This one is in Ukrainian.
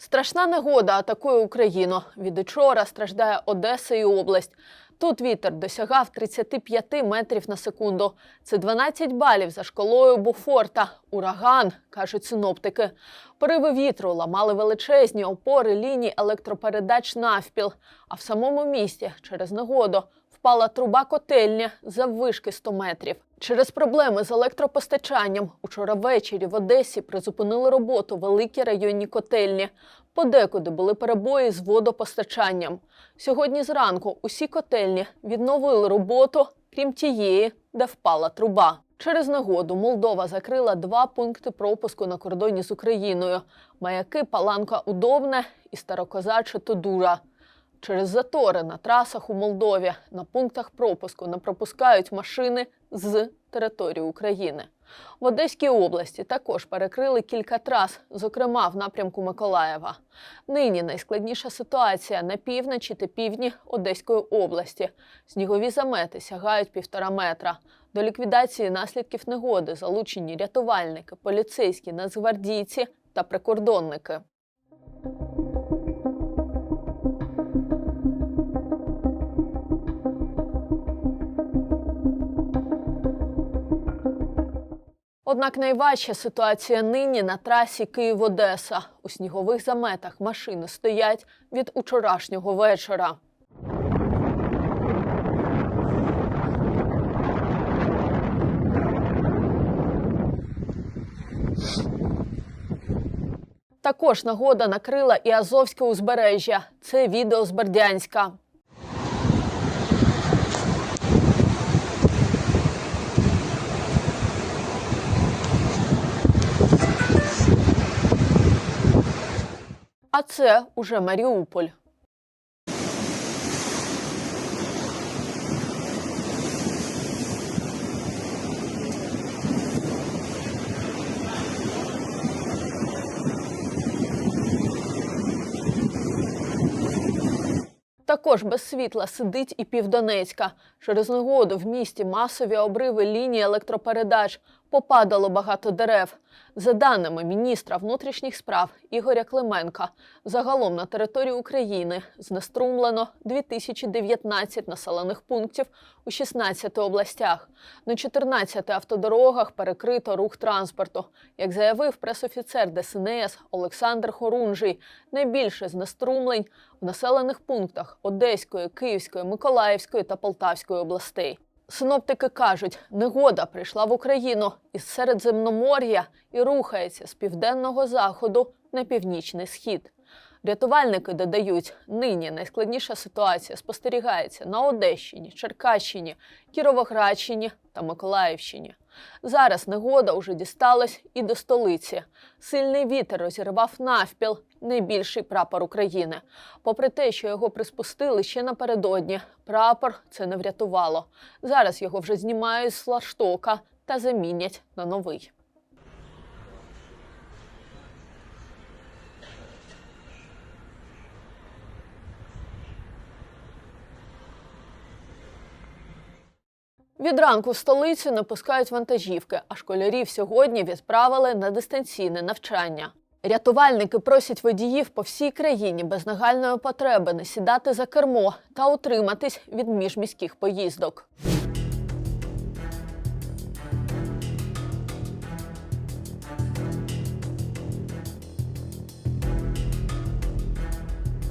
Страшна негода атакує Україну. Від учора страждає Одеса і область. Тут вітер досягав 35 метрів на секунду. Це 12 балів за школою Буфорта. Ураган, кажуть синоптики. Пориви вітру ламали величезні опори ліній електропередач навпіл. А в самому місті через негоду впала труба котельня заввишки 100 метрів. Через проблеми з електропостачанням учора ввечері в Одесі призупинили роботу великі районні котельні. Подекуди були перебої з водопостачанням. Сьогодні зранку усі котельні відновили роботу, крім тієї, де впала труба. Через негоду Молдова закрила два пункти пропуску на кордоні з Україною: маяки Паланка Удобне і Старокозаче Тодура. Через затори на трасах у Молдові на пунктах пропуску не пропускають машини з території України. В Одеській області також перекрили кілька трас, зокрема в напрямку Миколаєва. Нині найскладніша ситуація на півночі та півдні Одеської області. Снігові замети сягають півтора метра. До ліквідації наслідків негоди залучені рятувальники, поліцейські, нацгвардійці та прикордонники. Однак найважча ситуація нині на трасі Київ-Одеса. У снігових заметах машини стоять від учорашнього вечора. Також нагода накрила і Азовське узбережжя. Це відео з Бердянська. Це уже Маріуполь. Також без світла сидить і Півдонецька. Через негоду в місті масові обриви лінії електропередач. Попадало багато дерев. За даними міністра внутрішніх справ Ігоря Клименка, загалом на території України знеструмлено 2019 населених пунктів у 16 областях. На 14 автодорогах перекрито рух транспорту. Як заявив пресофіцер ДСНС Олександр Хорунжий, найбільше знеструмлень в населених пунктах Одеської, Київської, Миколаївської та Полтавської областей. Синоптики кажуть, негода прийшла в Україну із Середземномор'я і рухається з південного заходу на північний схід. Рятувальники додають, нині найскладніша ситуація спостерігається на Одещині, Черкащині, Кіровоградщині та Миколаївщині. Зараз негода уже дісталась і до столиці. Сильний вітер розірвав навпіл найбільший прапор України. Попри те, що його приспустили ще напередодні, прапор це не врятувало. Зараз його вже знімають з флаштока та замінять на новий. Від ранку в столицю не пускають вантажівки, а школярів сьогодні відправили на дистанційне навчання. Рятувальники просять водіїв по всій країні без нагальної потреби не сідати за кермо та утриматись від міжміських поїздок.